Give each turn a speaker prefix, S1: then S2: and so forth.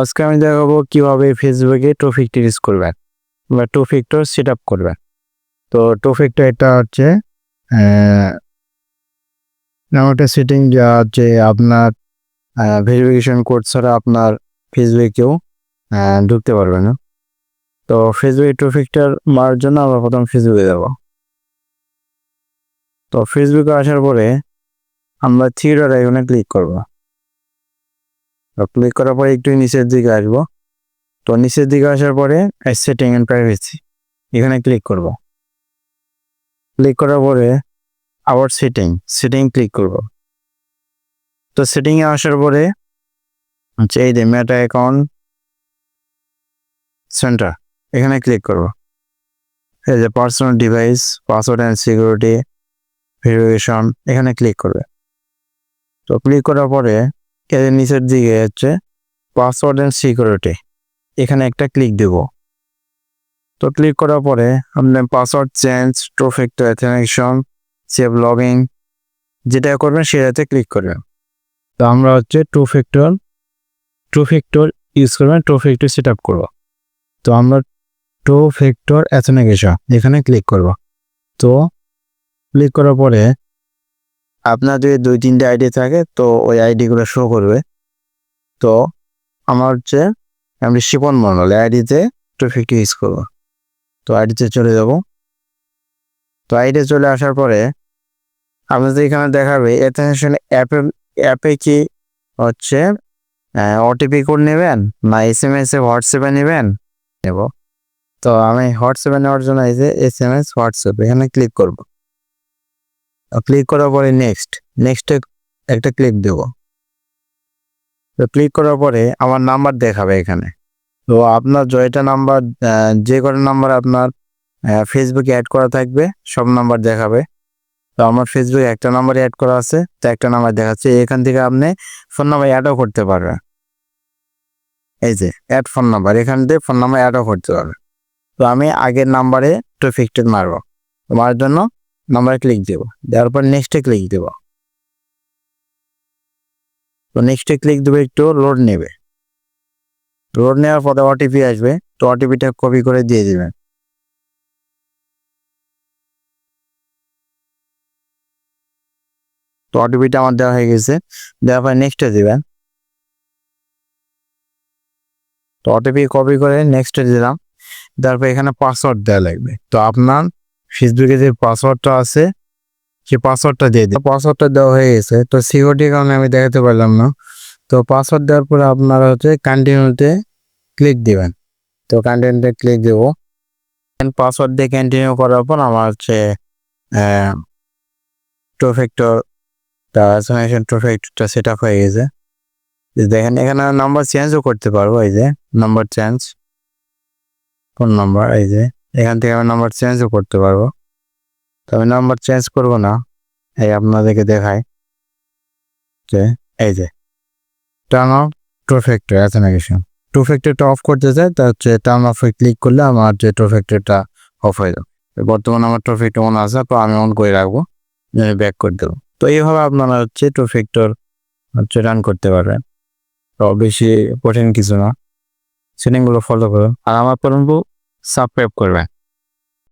S1: আজকে আমি দেখাবো কীভাবে ফেসবুকে টপিকটি ইউজ করবেন বা টপিকটা সেট আপ করবেন। তো টপিকটা এটা হচ্ছে একটা সেটিং যা হচ্ছে আপনার ভেরিফিকেশন কোড ছাড়া আপনার ফেসবুকেও ঢুকতে পারবে না। তো ফেসবুক টপিকটার মারার জন্য আমরা প্রথম ফেসবুকে যাব। তো ফেসবুকে আসার পরে আমরা থিয়েটার আইকনে ক্লিক করব। ক্লিক করার পরে একটু নিচের দিকে আসব। তো নিচের দিকে আসার পরে সেটিং অ্যান্ড প্রাইভেসি এখানে ক্লিক করব। ক্লিক করার পরে আবার সেটিং সেটিং ক্লিক করব। তো সেটিংয়ে আসার পরে হচ্ছে এই যে মেটা অ্যাকাউন্ট সেন্টার এখানে ক্লিক করব। এই যে personal device password and security verification এখানে ক্লিক করবে। তো ক্লিক করার পরে এর নিচের দিকে হচ্ছে পাসওয়ার্ড অ্যান্ড সিকিউরিটি এখানে একটা ক্লিক দেব। তো ক্লিক করার পরে আপনি password change two factor authentication save login যেটা করবেন সেটাতে ক্লিক করবেন। তো আমরা হচ্ছে two factor two factor use করবেন টু ফ্যাক্টর সেট আপ করব। তো আমরা টু ফ্যাক্টর অ্যাথেনেশন এখানে ক্লিক করব। তো ক্লিক করার পরে আপনার যদি দুই, তিনটে আইডি থাকে, তো ওই আইডিগুলো শো করবে। তো আমার হচ্ছে আমি শিপন মন্ডল আইডিতে ট্রাফিকটি ইউজ করব। তো আইডিতে চলে যাব। তো আইডি চলে আসার পরে আপনাদের এখানে দেখাবে অ্যাথেনশন অ্যাপে অ্যাপে কি হচ্ছে ওটিপি কোড নেবেন না এস এম এস এ হোয়াটসঅ্যাপে নেবেন? নেব। তো আমি হোয়াটসঅ্যাপে নেওয়ার জন্য এই যে এস এম এস হোয়াটসঅ্যাপ এখানে ক্লিক করব। ক্লিক করার পরে নেক্সট নেক্সটে একটা ক্লিক দেব। তো ক্লিক করার পরে আমার নাম্বার দেখাবে এখানে। তো আপনার জয়টা নাম্বার যে কোনো নাম্বার আপনার ফেসবুকে অ্যাড করা থাকবে, সব নাম্বার দেখাবে। তো আমার ফেসবুকে একটা নাম্বার অ্যাড করা আছে, তো একটা নাম্বার দেখাচ্ছে। এখান থেকে আপনি ফোন নাম্বার অ্যাডও করতে পারবেন। এই যে অ্যাড ফোন নাম্বার এখান থেকে ফোন নাম্বার অ্যাডও করতে পারবে তো আমি আগের নাম্বারে ট্রাফিকটেড মারবো। তো মারার জন্য নাম্বারে ক্লিক দেব। দেওয়ার পর নেক্সটে ক্লিক দেব। তো নেক্সটে ক্লিক দেবে একটু লোড নেবে। লোড নেওয়ার পরে ওটিপি আসবে, তো ওটিপিটা কপি করে দিয়ে দিবেন। তো ওটিপিটা আমার দেওয়া হয়ে গেছে। দেওয়ার পরে নেক্সটে দেবেন। তো ওটিপি কপি করে নেক্সটে দিলাম। তারপর এখানে পাসওয়ার্ড দেওয়া লাগবে। তো আপনার ফেসবুকে যে পাসওয়ার্ডটা আছে, সে পাসওয়ার্ডটা দিয়ে দিন পাসওয়ার্ডটা দেওয়া হয়ে গেছে। তো সিকিউরিটির কারণে আমি দেখাতে পারলাম না। তো পাসওয়ার্ড দেওয়ার পরে আপনারা হচ্ছে কন্টিনিউতে ক্লিক দিবেন। তো কন্টিনিউতে ক্লিক দেব। পাসওয়ার্ড দিয়ে কন্টিনিউ করার পর আমার হচ্ছে টু ফ্যাক্টর ট্রান্সফরমেশন টু ফ্যাক্টরটা সেট আপ হয়ে গেছে। দেখেন, এখানে নাম্বার চেঞ্জও করতে পারব, এই যে নাম্বার চেঞ্জ ফোন নাম্বার এই যে। এখান থেকে আমি নাম্বার চেঞ্জও করতে পারব। তো আমি নাম্বার চেঞ্জ করব না, এই আপনাদেরকে দেখাই। যে, এই যে turn off two factor authentication two ফ্যাক্টরটা off করতে চাই, তা হচ্ছে টার্ন অফে ক্লিক করলে আমার যে টু ফ্যাক্টরটা অফ হয়ে যাবে। বর্তমানে আমার টু ফ্যাক্টর অন আছে, তো আমি অন করে রাখব, আমি ব্যাক করে দেবো। তো এইভাবে আপনারা হচ্ছে টু ফ্যাক্টর হচ্ছে রান করতে পারবেন। তো বেশি কঠিন কিছু না। সেটিংগুলো ফলো করুন। আর আমার পর্যন্ত সাবস্ক্রাইব করবেন